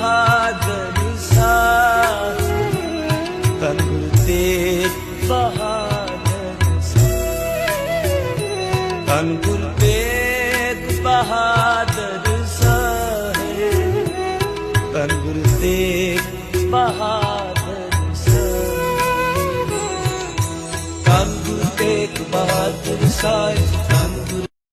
हाजर सा तन तेज बहादुर सा तन तेज बहादुर सा तन तेज बहादुर सा तन तेज बहादुर सा